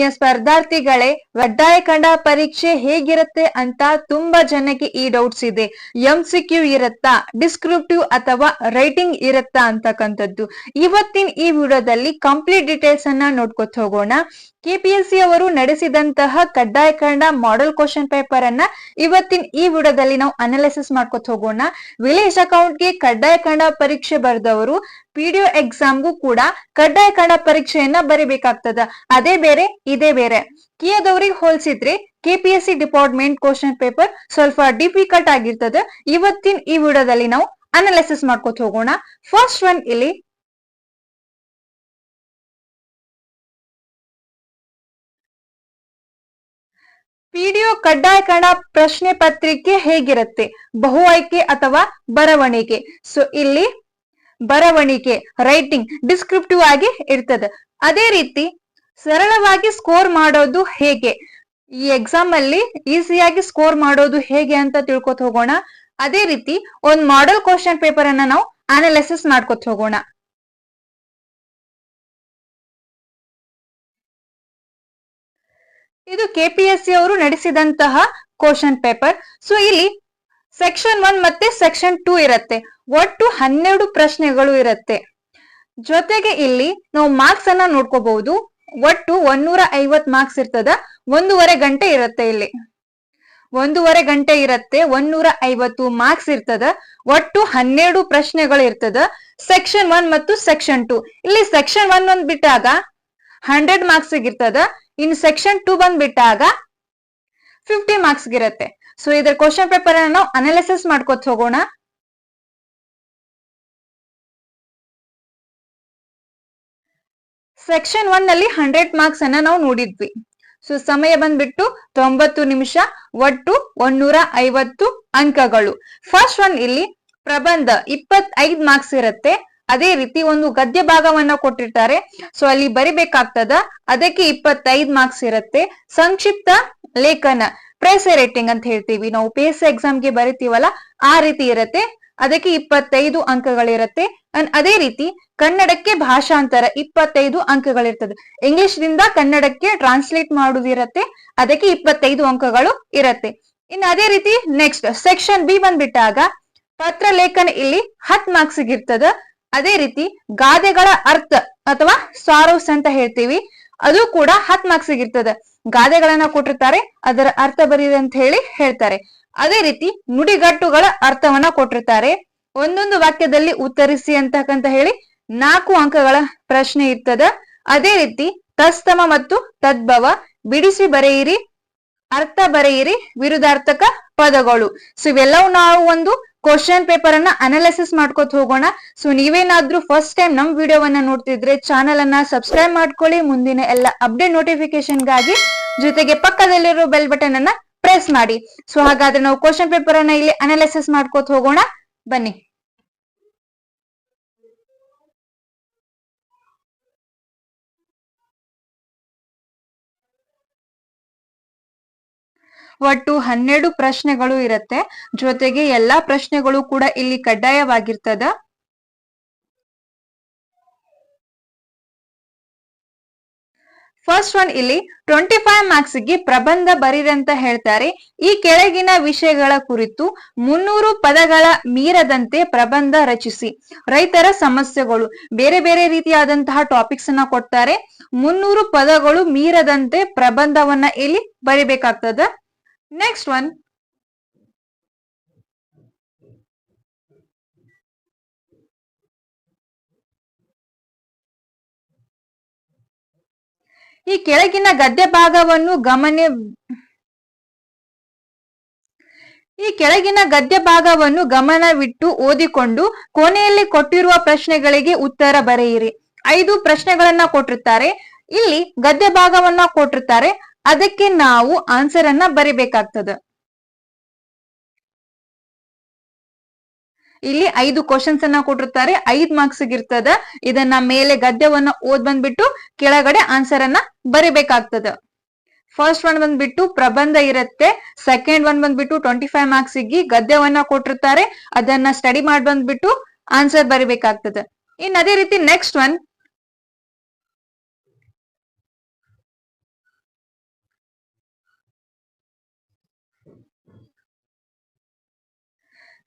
ಆತ್ಮೀಯ ಸ್ಪರ್ಧಾರ್ಥಿಗಳೇ ಕಡ್ಡಾಯ ಕಂಡ ಪರೀಕ್ಷೆ ಹೇಗಿರುತ್ತೆ ಅಂತ ತುಂಬಾ ಜನಕ್ಕೆ ಈ ಡೌಟ್ಸ್ ಇದೆ. ಎಂ ಸಿ ಇರುತ್ತಾ ಡಿಸ್ಕ್ರಿಪ್ಟಿವ್ ಅಥವಾ ರೈಟಿಂಗ್ ಇರುತ್ತಾ ಅಂತಕ್ಕಂಥದ್ದು. ಇವತ್ತಿನ ಈ ವಿಡಿಯೋದಲ್ಲಿ ಕಂಪ್ಲೀಟ್ ಡೀಟೇಲ್ಸ್ ಅನ್ನ ನೋಡ್ಕೊತ ಹೋಗೋಣ. ಕೆಪಿಎಸ್ಸಿ ಅವರು ನಡೆಸಿದಂತಹ ಕಡ್ಡಾಯ ಕನ್ನಡ ಮಾಡೆಲ್ ಕ್ವಶನ್ ಪೇಪರ್ ಅನ್ನ ಇವತ್ತಿನ ಈ ವಿಡಿಯೋದಲ್ಲಿ ನಾವು ಅನಾಲಿಸಿಸ್ ಮಾಡ್ಕೋತ ಹೋಗೋಣ. ವಿಲೇಜ್ ಅಕೌಂಟ್ಗೆ ಕಡ್ಡಾಯ ಕನ್ನಡ ಪರೀಕ್ಷೆ ಬರೆದವರು ಪಿಡಿಒ ಎಕ್ಸಾಮ್ಗೂ ಕೂಡ ಕಡ್ಡಾಯ ಕನ್ನಡ ಪರೀಕ್ಷೆಯನ್ನ ಬರಿಬೇಕಾಗ್ತದ. ಅದೇ ಬೇರೆ, ಇದೇ ಬೇರೆ. ಕಿಯದವ್ರಿಗೆ ಹೋಲಿಸಿದ್ರೆ ಕೆಪಿಎಸ್ಸಿ ಡಿಪಾರ್ಟ್ಮೆಂಟ್ ಕ್ವಶನ್ ಪೇಪರ್ ಸ್ವಲ್ಪ ಡಿಫಿಕಲ್ಟ್ ಆಗಿರ್ತದೆ. ಇವತ್ತಿನ ಈ ವಿಡಿಯೋದಲ್ಲಿ ನಾವು ಅನಾಲಿಸಿಸ್ ಮಾಡ್ಕೋತ ಹೋಗೋಣ. ಫಸ್ಟ್ ಒನ್ ಇಲ್ಲಿ ಪಿಡಿಒ ಕಡ್ಡಾಯ ಕಣ ಪ್ರಶ್ನೆ ಪತ್ರಿಕೆ ಹೇಗಿರುತ್ತೆ? ಬಹು ಆಯ್ಕೆ ಅಥವಾ ಬರವಣಿಗೆ? ಸೊ ಇಲ್ಲಿ ಬರವಣಿಗೆ ರೈಟಿಂಗ್ ಡಿಸ್ಕ್ರಿಪ್ಟಿವ್ ಆಗಿ ಇರ್ತದೆ. ಅದೇ ರೀತಿ ಸರಳವಾಗಿ ಸ್ಕೋರ್ ಮಾಡೋದು ಹೇಗೆ? ಈ ಎಕ್ಸಾಮ್ ಅಲ್ಲಿ ಈಸಿಯಾಗಿ ಸ್ಕೋರ್ ಮಾಡೋದು ಹೇಗೆ ಅಂತ ತಿಳ್ಕೊತ ಹೋಗೋಣ. ಅದೇ ರೀತಿ ಒಂದ್ ಮಾಡೆಲ್ ಕ್ವಶನ್ ಪೇಪರ್ ಅನ್ನ ನಾವು ಅನಾಲಿಸಿಸ್ ಮಾಡ್ಕೊತ ಹೋಗೋಣ. ಇದು ಕೆಪಿಎಸ್ಸಿ ಅವರು ನಡೆಸಿದಂತಹ ಕ್ವಶನ್ ಪೇಪರ್ ಸೊ ಇಲ್ಲಿ ಸೆಕ್ಷನ್ ಒನ್ ಮತ್ತೆ ಸೆಕ್ಷನ್ ಟೂ ಇರುತ್ತೆ. ಒಟ್ಟು ಹನ್ನೆರಡು ಪ್ರಶ್ನೆಗಳು ಇರುತ್ತೆ. ಜೊತೆಗೆ ಇಲ್ಲಿ ನಾವು ಮಾರ್ಕ್ಸ್ ಅನ್ನ ನೋಡ್ಕೋಬಹುದು. ಒಟ್ಟು ಒಂದೂರ ಐವತ್ ಮಾರ್ಕ್ಸ್ ಇರ್ತದ. ಒಂದೂವರೆ ಗಂಟೆ ಇರುತ್ತೆ ಇಲ್ಲಿ. ಒಂದೂವರೆ ಗಂಟೆ ಇರತ್ತೆ, ಒಂದೂರ ಐವತ್ತು ಮಾರ್ಕ್ಸ್ ಇರ್ತದ. ಒಟ್ಟು ಹನ್ನೆರಡು ಪ್ರಶ್ನೆಗಳು ಇರ್ತದ. ಸೆಕ್ಷನ್ ಒನ್ ಮತ್ತು ಸೆಕ್ಷನ್ ಟೂ ಇಲ್ಲಿ ಸೆಕ್ಷನ್ ಒನ್ ಒಂದ್ ಬಿಟ್ಟಾಗ ಹಂಡ್ರೆಡ್ ಮಾರ್ಕ್ಸ್ ಇರ್ತದ. ಇನ್ ಸೆಕ್ಷನ್ ಟೂ ಬಂದ್ಬಿಟ್ಟಾಗ ಫಿಫ್ಟಿ ಮಾರ್ಕ್ಸ್ ಇರುತ್ತೆ ಸೊ ಇದ್ರ ಕ್ವಶನ್ ಪೇಪರ್ ಅನ್ನ ನಾವು ಅನಾಲಿಸಿಸ್ ಮಾಡ್ಕೊತ ಹೋಗೋಣ. ಸೆಕ್ಷನ್ ಒನ್ನಲ್ಲಿ ಹಂಡ್ರೆಡ್ ಮಾರ್ಕ್ಸ್ ಅನ್ನ ನಾವು ನೋಡಿದ್ವಿ. ಸೊ ಸಮಯ ಬಂದ್ಬಿಟ್ಟು ತೊಂಬತ್ತು ನಿಮಿಷ, ಒಟ್ಟು ಒನ್ನೂರ ಐವತ್ತು ಅಂಕಗಳು. ಫಸ್ಟ್ ಒನ್ ಇಲ್ಲಿ ಪ್ರಬಂಧ ಇಪ್ಪತ್ತೈದು ಮಾರ್ಕ್ಸ್ ಇರುತ್ತೆ. ಅದೇ ರೀತಿ ಒಂದು ಗದ್ಯ ಭಾಗವನ್ನ ಕೊಟ್ಟಿರ್ತಾರೆ. ಸೊ ಅಲ್ಲಿ ಬರಿಬೇಕಾಗ್ತದ, ಅದಕ್ಕೆ ಇಪ್ಪತ್ತೈದ್ ಮಾರ್ಕ್ಸ್ ಇರುತ್ತೆ. ಸಂಕ್ಷಿಪ್ತ ಲೇಖನ, ಪ್ರೆಸ್ ರೇಟಿಂಗ್ ಅಂತ ಹೇಳ್ತೀವಿ. ನಾವು ಪಿ ಎಸ್ ಎಕ್ಸಾಮ್ಗೆ ಬರಿತೀವಲ್ಲ, ಆ ರೀತಿ ಇರುತ್ತೆ. ಅದಕ್ಕೆ ಇಪ್ಪತ್ತೈದು ಅಂಕಗಳಿರುತ್ತೆ. ಅದೇ ರೀತಿ ಕನ್ನಡಕ್ಕೆ ಭಾಷಾಂತರ ಇಪ್ಪತ್ತೈದು ಅಂಕಗಳಿರ್ತದೆ. ಇಂಗ್ಲಿಷ್ ದಿಂದ ಕನ್ನಡಕ್ಕೆ ಟ್ರಾನ್ಸ್ಲೇಟ್ ಮಾಡುದಿರತ್ತೆ. ಅದಕ್ಕೆ ಇಪ್ಪತ್ತೈದು ಅಂಕಗಳು ಇರತ್ತೆ. ಇನ್ನು ಅದೇ ರೀತಿ ನೆಕ್ಸ್ಟ್ ಸೆಕ್ಷನ್ ಬಿ ಬಂದ್ಬಿಟ್ಟಾಗ, ಪತ್ರ ಲೇಖನ ಇಲ್ಲಿ ಹತ್ ಮಾರ್ಕ್ಸ್ ಇರ್ತದ. ಅದೇ ರೀತಿ ಗಾದೆಗಳ ಅರ್ಥ ಅಥವಾ ಸಾರೋಸ್ ಅಂತ ಹೇಳ್ತೀವಿ, ಅದು ಕೂಡ ಹತ್ ಮಾರ್ಕ್ಸ್ ಇರ್ತದೆ. ಗಾದೆಗಳನ್ನ ಕೊಟ್ಟಿರ್ತಾರೆ, ಅದರ ಅರ್ಥ ಬರೀರಿ ಅಂತ ಹೇಳಿ ಹೇಳ್ತಾರೆ. ಅದೇ ರೀತಿ ನುಡಿಗಟ್ಟುಗಳ ಅರ್ಥವನ್ನ ಕೊಟ್ಟಿರ್ತಾರೆ. ಒಂದೊಂದು ವಾಕ್ಯದಲ್ಲಿ ಉತ್ತರಿಸಿ ಅಂತಕ್ಕಂತ ಹೇಳಿ ನಾಲ್ಕು ಅಂಕಗಳ ಪ್ರಶ್ನೆ ಇರ್ತದ. ಅದೇ ರೀತಿ ತಸ್ತಮ ಮತ್ತು ತದ್ಭವ, ಬಿಡಿಸಿ ಬರೆಯಿರಿ, ಅರ್ಥ ಬರೆಯಿರಿ, ವಿರುದ್ಧಾರ್ಥಕ ಪದಗಳು. ಸೊ ಇವೆಲ್ಲವೂ ನಾವು ಒಂದು ಕ್ವಶನ್ ಪೇಪರ್ ಅನ್ನ ಅನಾಲಿಸಿಸ್ ಮಾಡ್ಕೊತ ಹೋಗೋಣ. ಸೊ ನೀವೇನಾದ್ರೂ ಫಸ್ಟ್ ಟೈಮ್ ನಮ್ ವಿಡಿಯೋವನ್ನ ನೋಡ್ತಿದ್ರೆ ಚಾನಲ್ ಅನ್ನ ಸಬ್ಸ್ಕ್ರೈಬ್ ಮಾಡ್ಕೊಳ್ಳಿ. ಮುಂದಿನ ಎಲ್ಲ ಅಪ್ಡೇಟ್ ನೋಟಿಫಿಕೇಶನ್ಗಾಗಿ ಜೊತೆಗೆ ಪಕ್ಕದಲ್ಲಿರೋ ಬೆಲ್ ಬಟನ್ ಅನ್ನ ಪ್ರೆಸ್ ಮಾಡಿ. ಸೊ ಹಾಗಾದ್ರೆ ನಾವು ಕ್ವಶನ್ ಪೇಪರ್ ಅನ್ನ ಇಲ್ಲಿ ಅನಾಲಿಸಿಸ್ ಮಾಡ್ಕೊತ ಹೋಗೋಣ. ಬನ್ನಿ. ಒಟ್ಟು ಹನ್ನೆರಡು ಪ್ರಶ್ನೆಗಳು ಇರತ್ತೆ. ಜೊತೆಗೆ ಎಲ್ಲಾ ಪ್ರಶ್ನೆಗಳು ಕೂಡ ಇಲ್ಲಿ ಕಡ್ಡಾಯವಾಗಿರ್ತದ. ಫಸ್ಟ್ ಒನ್ ಇಲ್ಲಿ ಟ್ವೆಂಟಿ ಫೈವ್ ಮಾರ್ಕ್ಸ್ಗೆ ಪ್ರಬಂಧ ಬರೀರಿ ಅಂತ ಹೇಳ್ತಾರೆ. ಈ ಕೆಳಗಿನ ವಿಷಯಗಳ ಕುರಿತು ಮುನ್ನೂರು ಪದಗಳ ಮೀರದಂತೆ ಪ್ರಬಂಧ ರಚಿಸಿ. ರೈತರ ಸಮಸ್ಯೆಗಳು, ಬೇರೆ ಬೇರೆ ರೀತಿಯಾದಂತಹ ಟಾಪಿಕ್ಸ್ ಅನ್ನ ಕೊಡ್ತಾರೆ. ಮುನ್ನೂರು ಪದಗಳು ಮೀರದಂತೆ ಪ್ರಬಂಧವನ್ನ ಇಲ್ಲಿ ಬರಿಬೇಕಾಗ್ತದ. Next one. ಈ ಕೆಳಗಿನ ಗದ್ಯ ಭಾಗವನ್ನು ಗಮನ ಈ ಕೆಳಗಿನ ಗದ್ಯ ಭಾಗವನ್ನು ಗಮನವಿಟ್ಟು ಓದಿಕೊಂಡು ಕೊನೆಯಲ್ಲಿ ಕೊಟ್ಟಿರುವ ಪ್ರಶ್ನೆಗಳಿಗೆ ಉತ್ತರ ಬರೆಯಿರಿ. ಐದು ಪ್ರಶ್ನೆಗಳನ್ನ ಕೊಟ್ಟಿರ್ತಾರೆ. ಇಲ್ಲಿ ಗದ್ಯ ಭಾಗವನ್ನ ಕೊಟ್ಟಿರ್ತಾರೆ. ಅದಕ್ಕೆ ನಾವು ಆನ್ಸರ್ ಅನ್ನ ಬರಿಬೇಕಾಗ್ತದ. ಇಲ್ಲಿ ಐದು ಕ್ವಶನ್ಸ್ ಅನ್ನ ಕೊಟ್ಟಿರ್ತಾರೆ, ಐದ್ ಮಾರ್ಕ್ಸ್ ಇರ್ತದ. ಇದನ್ನ ಮೇಲೆ ಗದ್ಯವನ್ನ ಓದ್ ಬಂದ್ಬಿಟ್ಟು ಕೆಳಗಡೆ ಆನ್ಸರ್ ಅನ್ನ ಬರಿಬೇಕಾಗ್ತದ. ಫಸ್ಟ್ ಒನ್ ಬಂದ್ಬಿಟ್ಟು ಪ್ರಬಂಧ ಇರುತ್ತೆ ಸೆಕೆಂಡ್ ಒನ್ ಬಂದ್ಬಿಟ್ಟು ಟ್ವೆಂಟಿ ಫೈವ್ ಮಾರ್ಕ್ಸ್ಗೆ ಗದ್ಯವನ್ನ ಕೊಟ್ಟಿರ್ತಾರೆ. ಅದನ್ನ ಸ್ಟಡಿ ಮಾಡಿ ಬಂದ್ಬಿಟ್ಟು ಆನ್ಸರ್ ಬರಿಬೇಕಾಗ್ತದೆ. ಇನ್ ಅದೇ ರೀತಿ ನೆಕ್ಸ್ಟ್ ಒನ್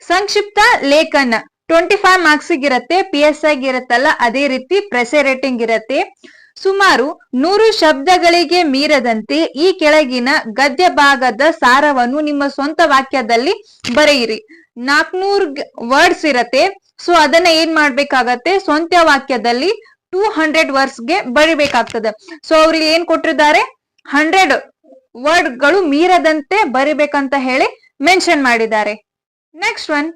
ಸಂಕ್ಷಿಪ್ತ ಲೇಖನ. ಟ್ವೆಂಟಿ ಫೈವ್ ಮಾರ್ಕ್ಸ್ ಇರುತ್ತೆ ಪಿ ಎಸ್ ಇರತ್ತಲ್ಲ ಅದೇ ರೀತಿ ಪ್ರೆಸೆ ರೇಟಿಂಗ್ ಇರುತ್ತೆ ಸುಮಾರು ನೂರು ಶಬ್ದಗಳಿಗೆ ಮೀರದಂತೆ ಈ ಕೆಳಗಿನ ಗದ್ಯ ಭಾಗದ ಸಾರವನ್ನು ನಿಮ್ಮ ಸ್ವಂತ ವಾಕ್ಯದಲ್ಲಿ ಬರೆಯಿರಿ. ನಾಲ್ಕನೂರ್ ವರ್ಡ್ಸ್ ಇರತ್ತೆ. ಸೊ ಅದನ್ನ ಏನ್ ಮಾಡ್ಬೇಕಾಗತ್ತೆ? ಸ್ವಂತ ವಾಕ್ಯದಲ್ಲಿ ಟೂ ಹಂಡ್ರೆಡ್ ವರ್ಡ್ಸ್ಗೆ ಬರಿಬೇಕಾಗ್ತದೆ. ಸೊ ಅವ್ರಿಗೆ ಏನ್ ಕೊಟ್ಟಿದ್ದಾರೆ? ಹಂಡ್ರೆಡ್ ವರ್ಡ್ಗಳು ಮೀರದಂತೆ ಬರಿಬೇಕಂತ ಹೇಳಿ ಮೆನ್ಷನ್ ಮಾಡಿದ್ದಾರೆ. ನೆಕ್ಸ್ಟ್ ಒನ್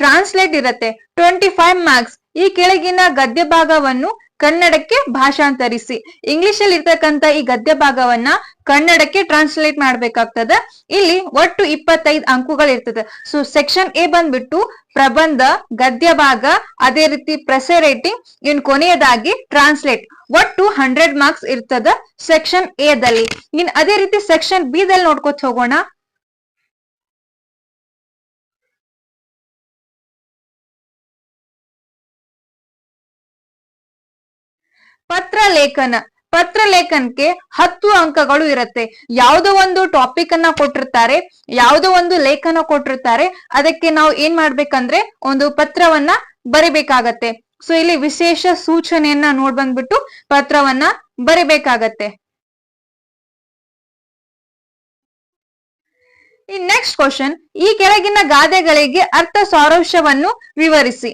ಟ್ರಾನ್ಸ್ಲೇಟ್ ಇರುತ್ತೆ. ಟ್ವೆಂಟಿ ಫೈವ್ ಮಾರ್ಕ್ಸ್ ಈ ಕೆಳಗಿನ ಗದ್ಯ ಭಾಗವನ್ನು ಕನ್ನಡಕ್ಕೆ ಭಾಷಾಂತರಿಸಿ. ಇಂಗ್ಲಿಷ್ ಅಲ್ಲಿ ಇರ್ತಕ್ಕಂತ ಈ ಗದ್ಯ ಭಾಗವನ್ನ ಕನ್ನಡಕ್ಕೆ ಟ್ರಾನ್ಸ್ಲೇಟ್ ಮಾಡ್ಬೇಕಾಗ್ತದೆ. ಇಲ್ಲಿ ಒಟ್ಟು ಇಪ್ಪತ್ತೈದು ಅಂಕುಗಳು ಇರ್ತದೆ. ಸೊ ಸೆಕ್ಷನ್ ಎ ಬಂದ್ಬಿಟ್ಟು ಪ್ರಬಂಧ ಗದ್ಯ ಭಾಗ ಅದೇ ರೀತಿ ಪ್ರೆಸೆ ರೇಟಿಂಗ್ ಇನ್ ಕೊನೆಯದಾಗಿ ಟ್ರಾನ್ಸ್ಲೇಟ್ ಒಟ್ಟು ಹಂಡ್ರೆಡ್ ಮಾರ್ಕ್ಸ್ ಇರ್ತದ ಸೆಕ್ಷನ್ ಎ ದಲ್ಲಿ. ಇನ್ ಅದೇ ರೀತಿ ಸೆಕ್ಷನ್ ಬಿ ದಲ್ಲಿ ನೋಡ್ಕೊತ ಹೋಗೋಣ. ಪತ್ರ ಲೇಖನ ಪತ್ರ ಲೇಖನಕ್ಕೆ ಹತ್ತು ಅಂಕಗಳು ಇರುತ್ತೆ. ಯಾವುದೋ ಒಂದು ಟಾಪಿಕ್ ಅನ್ನ ಕೊಟ್ಟಿರ್ತಾರೆ, ಯಾವುದೋ ಒಂದು ಲೇಖನ ಕೊಟ್ಟಿರ್ತಾರೆ, ಅದಕ್ಕೆ ನಾವು ಏನ್ ಮಾಡ್ಬೇಕಂದ್ರೆ ಒಂದು ಪತ್ರವನ್ನ ಬರಿಬೇಕಾಗತ್ತೆ. ಸೊ, ಇಲ್ಲಿ ವಿಶೇಷ ಸೂಚನೆಯನ್ನ ನೋಡ್ ಬಂದ್ಬಿಟ್ಟು ಪತ್ರವನ್ನ ಬರಿಬೇಕಾಗತ್ತೆ. ಈ ನೆಕ್ಸ್ಟ್ ಕ್ವಶನ್ ಈ ಕೆಳಗಿನ ಗಾದೆಗಳಿಗೆ ಅರ್ಥ ಸಾರಾಂಶವನ್ನು ವಿವರಿಸಿ.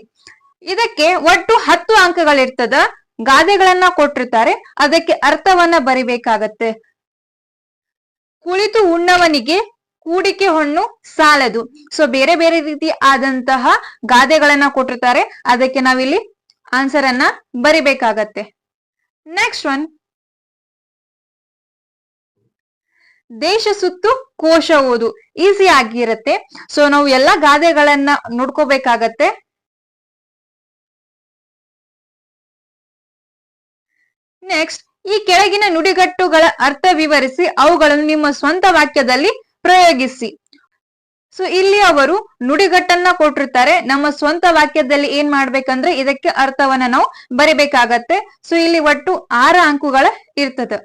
ಇದಕ್ಕೆ ಒಟ್ಟು ಹತ್ತು ಅಂಕಗಳಿರ್ತದ. ಗಾದೆಗಳನ್ನ ಕೊಟ್ಟಿರ್ತಾರೆ. ಅದಕ್ಕೆ ಅರ್ಥವನ್ನ ಬರಿಬೇಕಾಗತ್ತೆ. ಕುಳಿತು ಉಣ್ಣವನಿಗೆ ಕೂಡಿಕೆ ಹೊಣ್ಣು ಸಾಲದು. ಸೊ ಬೇರೆ ಬೇರೆ ರೀತಿ ಆದಂತಹ ಗಾದೆಗಳನ್ನ ಕೊಟ್ಟಿರ್ತಾರೆ. ಅದಕ್ಕೆ ನಾವಿಲ್ಲಿ ಆನ್ಸರ್ ಅನ್ನ ಬರಿಬೇಕಾಗತ್ತೆ. ನೆಕ್ಸ್ಟ್ ಒನ್ ದೇಶ ಸುತ್ತು ಕೋಶ ಓದು. ಈಸಿ ಆಗಿರುತ್ತೆ. ಸೊ ನಾವು ಎಲ್ಲಾ ಗಾದೆಗಳನ್ನ ನೋಡ್ಕೋಬೇಕಾಗತ್ತೆ. ನೆಕ್ಸ್ಟ್ ಈ ಕೆಳಗಿನ ನುಡಿಗಟ್ಟುಗಳ ಅರ್ಥ ವಿವರಿಸಿ ಅವುಗಳನ್ನು ನಿಮ್ಮ ಸ್ವಂತ ವಾಕ್ಯದಲ್ಲಿ ಪ್ರಯೋಗಿಸಿ. ಸೊ ಇಲ್ಲಿ ಅವರು ನುಡಿಗಟ್ಟನ್ನ ಕೊಟ್ಟಿರ್ತಾರೆ. ನಮ್ಮ ಸ್ವಂತ ವಾಕ್ಯದಲ್ಲಿ ಏನ್ ಮಾಡ್ಬೇಕಂದ್ರೆ ಇದಕ್ಕೆ ಅರ್ಥವನ್ನ ನಾವು ಬರಿಬೇಕಾಗತ್ತೆ. ಸೊ ಇಲ್ಲಿ ಒಟ್ಟು ಆರು ಅಂಕುಗಳ ಇರ್ತದೆ.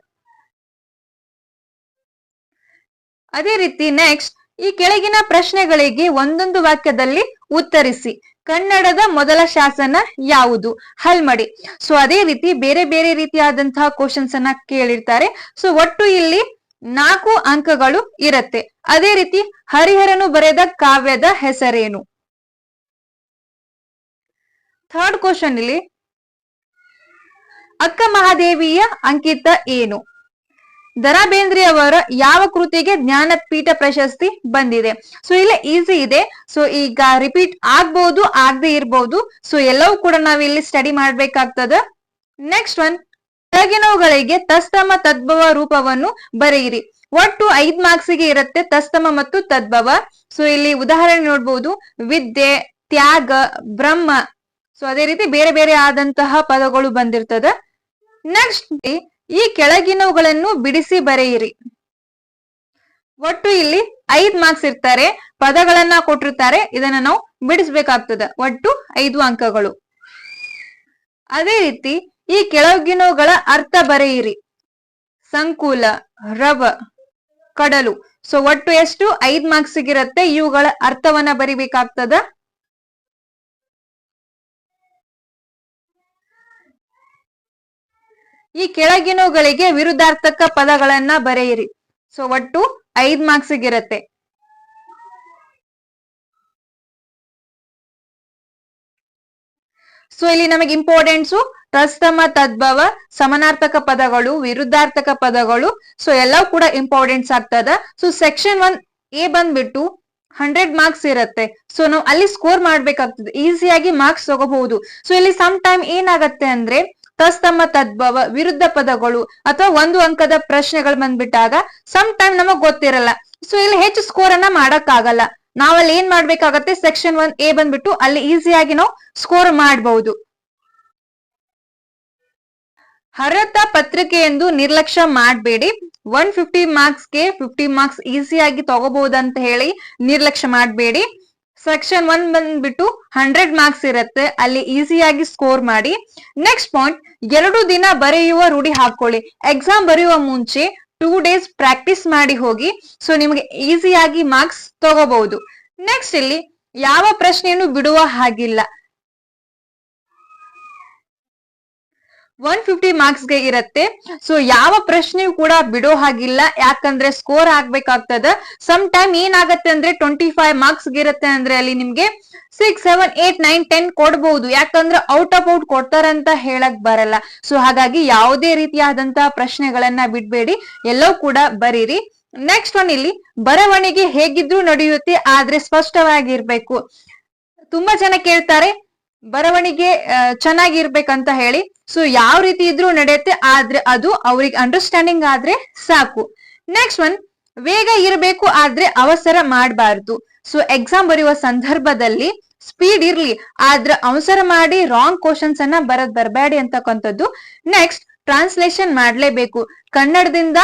ಅದೇ ರೀತಿ ನೆಕ್ಸ್ಟ್ ಈ ಕೆಳಗಿನ ಪ್ರಶ್ನೆಗಳಿಗೆ ಒಂದೊಂದು ವಾಕ್ಯದಲ್ಲಿ ಉತ್ತರಿಸಿ. ಕನ್ನಡದ ಮೊದಲ ಶಾಸನ ಯಾವುದು? ಹಲ್ಮಡಿ. ಸೊ ಅದೇ ರೀತಿ ಬೇರೆ ಬೇರೆ ರೀತಿಯಾದಂತಹ ಕ್ವಶನ್ಸ್ ಅನ್ನ ಕೇಳಿರ್ತಾರೆ. ಸೊ ಒಟ್ಟು ಇಲ್ಲಿ ನಾಲ್ಕು ಅಂಕಗಳು ಇರತ್ತೆ. ಅದೇ ರೀತಿ ಹರಿಹರನು ಬರೆದ ಕಾವ್ಯದ ಹೆಸರೇನು? ಥರ್ಡ್ ಕ್ವಶನ್ ಇಲ್ಲಿ, ಅಕ್ಕ ಮಹಾದೇವಿಯ ಅಂಕಿತ ಏನು? ದರಾ ಬೇಂದ್ರಿ ಅವರ ಯಾವ ಕೃತಿಗೆ ಜ್ಞಾನಪೀಠ ಪ್ರಶಸ್ತಿ ಬಂದಿದೆ? ಸೊ ಇಲ್ಲ ಈಸಿ ಇದೆ. ಸೊ ಈಗ ರಿಪೀಟ್ ಆಗ್ಬಹುದು ಆಗದೆ ಇರ್ಬಹುದು ಸೊ ಎಲ್ಲವೂ ಕೂಡ ನಾವ್ ಇಲ್ಲಿ ಸ್ಟಡಿ ಮಾಡ್ಬೇಕಾಗ್ತದ. ನೆಕ್ಸ್ಟ್ ಒನ್ ಕೆಳಗಿನವುಗಳಿಗೆ ತಸ್ತಮ ತದ್ಭವ ರೂಪವನ್ನು ಬರೆಯಿರಿ. ಒಟ್ಟು ಐದ್ ಮಾರ್ಕ್ಸ್ಗೆ ಇರುತ್ತೆ ತಸ್ತಮ ಮತ್ತು ತದ್ಭವ. ಸೊ ಇಲ್ಲಿ ಉದಾಹರಣೆ ನೋಡ್ಬೋದು. ವಿದ್ಯೆ, ತ್ಯಾಗ, ಬ್ರಹ್ಮ. ಸೊ ಅದೇ ರೀತಿ ಬೇರೆ ಬೇರೆ ಆದಂತಹ ಪದಗಳು ಬಂದಿರ್ತದ. ನೆಕ್ಸ್ಟ್ ಈ ಕೆಳಗಿನವುಗಳನ್ನು ಬಿಡಿಸಿ ಬರೆಯಿರಿ. ಒಟ್ಟು ಇಲ್ಲಿ ಐದ್ ಮಾರ್ಕ್ಸ್ ಇರ್ತಾರೆ, ಪದಗಳನ್ನ ಕೊಟ್ಟಿರ್ತಾರೆ, ಇದನ್ನ ನಾವು ಬಿಡಿಸ್ಬೇಕಾಗ್ತದೆ. ಒಟ್ಟು ಐದು ಅಂಕಗಳು. ಅದೇ ರೀತಿ ಈ ಕೆಳಗಿನವುಗಳ ಅರ್ಥ ಬರೆಯಿರಿ. ಸಂಕುಲ, ರವ, ಕಡಲು. ಸೊ ಒಟ್ಟು ಎಷ್ಟು? ಐದ್ ಮಾರ್ಕ್ಸ್ ಇರುತ್ತೆ ಇವುಗಳ ಅರ್ಥವನ್ನ ಬರಿಬೇಕಾಗ್ತದ. ಈ ಕೆಳಗಿನವುಗಳಿಗೆ ವಿರುದ್ಧಾರ್ಥಕ ಪದಗಳನ್ನ ಬರೆಯಿರಿ. ಸೊ ಒಟ್ಟು ಐದ್ ಮಾರ್ಕ್ಸ್ ಇರತ್ತೆ ಸೊ ಇಲ್ಲಿ ನಮಗೆ ಇಂಪಾರ್ಟೆಂಟ್ಸು ತಸ್ತಮ, ತದ್ಭವ, ಸಮಾನಾರ್ಥಕ ಪದಗಳು, ವಿರುದ್ಧಾರ್ಥಕ ಪದಗಳು. ಸೊ ಎಲ್ಲವೂ ಕೂಡ ಇಂಪಾರ್ಟೆಂಟ್ಸ್ ಆಗ್ತದ. ಸೊ ಸೆಕ್ಷನ್ ಒನ್ ಎ ಬಂದ್ಬಿಟ್ಟು ಹಂಡ್ರೆಡ್ ಮಾರ್ಕ್ಸ್ ಇರುತ್ತೆ. ಸೊ ನಾವು ಅಲ್ಲಿ ಸ್ಕೋರ್ ಮಾಡ್ಬೇಕಾಗ್ತದೆ. ಈಸಿಯಾಗಿ ಮಾರ್ಕ್ಸ್ ತಗೋಬಹುದು. ಸೊ ಇಲ್ಲಿ ಸಮ್ ಟೈಮ್ ಏನಾಗತ್ತೆ ಅಂದ್ರೆ ತಸ್ತಮ ತದ್ಭವ, ವಿರುದ್ಧ ಪದಗಳು ಅಥವಾ ಒಂದು ಅಂಕದ ಪ್ರಶ್ನೆಗಳು ಬಂದ್ಬಿಟ್ಟಾಗ ಸಮ್ ಟೈಮ್ ನಮಗ್ ಗೊತ್ತಿರಲ್ಲ. ಸೊ ಇಲ್ಲಿ ಹೆಚ್ಚು ಸ್ಕೋರ್ ಅನ್ನ ಮಾಡಕ್ ಆಗಲ್ಲ ನಾವಲ್ಲಿ ಏನ್ ಮಾಡ್ಬೇಕಾಗತ್ತೆ? ಸೆಕ್ಷನ್ ಒನ್ ಎ ಬಂದ್ಬಿಟ್ಟು ಅಲ್ಲಿ ಈಸಿಯಾಗಿ ನಾವು ಸ್ಕೋರ್ ಮಾಡಬಹುದು ಹರತ ಪತ್ರಿಕೆ ಎಂದು ನಿರ್ಲಕ್ಷ್ಯ ಮಾಡಬೇಡಿ. ಒನ್ ಫಿಫ್ಟಿ ಮಾರ್ಕ್ಸ್ಗೆ ಫಿಫ್ಟಿ ಮಾರ್ಕ್ಸ್ ಈಸಿಯಾಗಿ ತಗೋಬಹುದಂತ ಹೇಳಿ ನಿರ್ಲಕ್ಷ್ಯ ಮಾಡಬೇಡಿ. ಸೆಕ್ಷನ್ ಒನ್ ಬಂದ್ಬಿಟ್ಟು ಹಂಡ್ರೆಡ್ ಮಾರ್ಕ್ಸ್ ಇರುತ್ತೆ. ಅಲ್ಲಿ ಈಸಿಯಾಗಿ ಸ್ಕೋರ್ ಮಾಡಿ. ನೆಕ್ಸ್ಟ್ ಪಾಯಿಂಟ್ ಎರಡು ದಿನ ಬರೆಯುವ ರೂಢಿ ಹಾಕೊಳ್ಳಿ ಎಕ್ಸಾಮ್ ಬರೆಯುವ ಮುಂಚೆ ಟೂ ಡೇಸ್ ಪ್ರಾಕ್ಟೀಸ್ ಮಾಡಿ ಹೋಗಿ. ಸೊ ನಿಮಗೆ ಈಸಿಯಾಗಿ ಮಾರ್ಕ್ಸ್ ತಗೋಬಹುದು. ನೆಕ್ಸ್ಟ್ ಇಲ್ಲಿ ಯಾವ ಪ್ರಶ್ನೆಯನ್ನು ಬಿಡುವ ಹಾಗಿಲ್ಲ. ಒನ್ ಫಿಫ್ಟಿ ಮಾರ್ಕ್ಸ್ಗೆ ಇರತ್ತೆ. ಸೊ ಯಾವ ಪ್ರಶ್ನೆಯೂ ಕೂಡ ಬಿಡೋ ಹಾಗಿಲ್ಲ. ಯಾಕಂದ್ರೆ ಸ್ಕೋರ್ ಆಗ್ಬೇಕಾಗ್ತದ. ಸಮ್ ಟೈಮ್ ಏನಾಗತ್ತೆ ಅಂದ್ರೆ ಟ್ವೆಂಟಿ ಫೈವ್ ಮಾರ್ಕ್ಸ್ ಇರುತ್ತೆ ಅಂದ್ರೆ ಅಲ್ಲಿ ನಿಮ್ಗೆ six seven eight nine ten ಕೊಡ್ಬಹುದು ಯಾಕಂದ್ರೆ ಔಟ್ ಆಫ್ ಔಟ್ ಕೊಡ್ತಾರಂತ ಹೇಳಕ್ ಬರಲ್ಲ. ಸೊ ಹಾಗಾಗಿ ಯಾವುದೇ ರೀತಿಯಾದಂತಹ ಪ್ರಶ್ನೆಗಳನ್ನ ಬಿಡ್ಬೇಡಿ. ಎಲ್ಲವೂ ಕೂಡ ಬರೀರಿ. ನೆಕ್ಸ್ಟ್ ಒನ್ ಇಲ್ಲಿ, ಬರವಣಿಗೆ ಹೇಗಿದ್ರು ನಡೆಯುತ್ತೆ, ಆದ್ರೆ ಸ್ಪಷ್ಟವಾಗಿರ್ಬೇಕು. ತುಂಬಾ ಜನ ಕೇಳ್ತಾರೆ ಬರವಣಿಗೆ ಚೆನ್ನಾಗಿರ್ಬೇಕಂತ ಹೇಳಿ ಸೊ ಯಾವ ರೀತಿ ಇದ್ರೂ ನಡೆಯುತ್ತೆ, ಆದ್ರೆ ಅದು ಅವ್ರಿಗೆ ಅಂಡರ್ಸ್ಟ್ಯಾಂಡಿಂಗ್ ಆದ್ರೆ ಸಾಕು. ನೆಕ್ಸ್ಟ್ ಒನ್ ವೇಗ ಇರಬೇಕು ಆದ್ರೆ ಅವಸರ ಮಾಡಬಾರ್ದು. ಸೊ ಎಕ್ಸಾಮ್ ಬರೆಯುವ ಸಂದರ್ಭದಲ್ಲಿ ಸ್ಪೀಡ್ ಇರ್ಲಿ, ಆದ್ರೆ ಅವಸರ ಮಾಡಿ ರಾಂಗ್ ಕ್ವಶನ್ಸ್ ಅನ್ನ ಬರದ್ ಬರಬೇಡಿ ಅಂತಕ್ಕಂಥದ್ದು. ನೆಕ್ಸ್ಟ್ ಟ್ರಾನ್ಸ್ಲೇಷನ್ ಮಾಡ್ಲೇಬೇಕು. ಕನ್ನಡದಿಂದ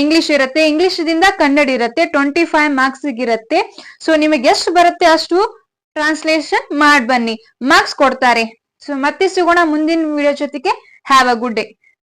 ಇಂಗ್ಲಿಷ್ ಇರುತ್ತೆ ಇಂಗ್ಲಿಷ್ ದಿಂದ ಕನ್ನಡ ಇರುತ್ತೆ ಟ್ವೆಂಟಿ ಫೈವ್ ಮಾರ್ಕ್ಸ್ ಇರುತ್ತೆ. ಸೊ ನಿಮಗೆ ಎಷ್ಟು ಬರುತ್ತೆ ಅಷ್ಟು ಟ್ರಾನ್ಸ್ಲೇಷನ್ ಮಾಡ್ಬನ್ನಿ. ಮಾರ್ಕ್ಸ್ ಕೊಡ್ತಾರೆ. ಸೊ ಮತ್ತೆ ಸಿಗೋಣ ಮುಂದಿನ ವಿಡಿಯೋ ಜೊತೆಗೆ ಹ್ಯಾವ್ ಅ ಗುಡ್ ಡೇ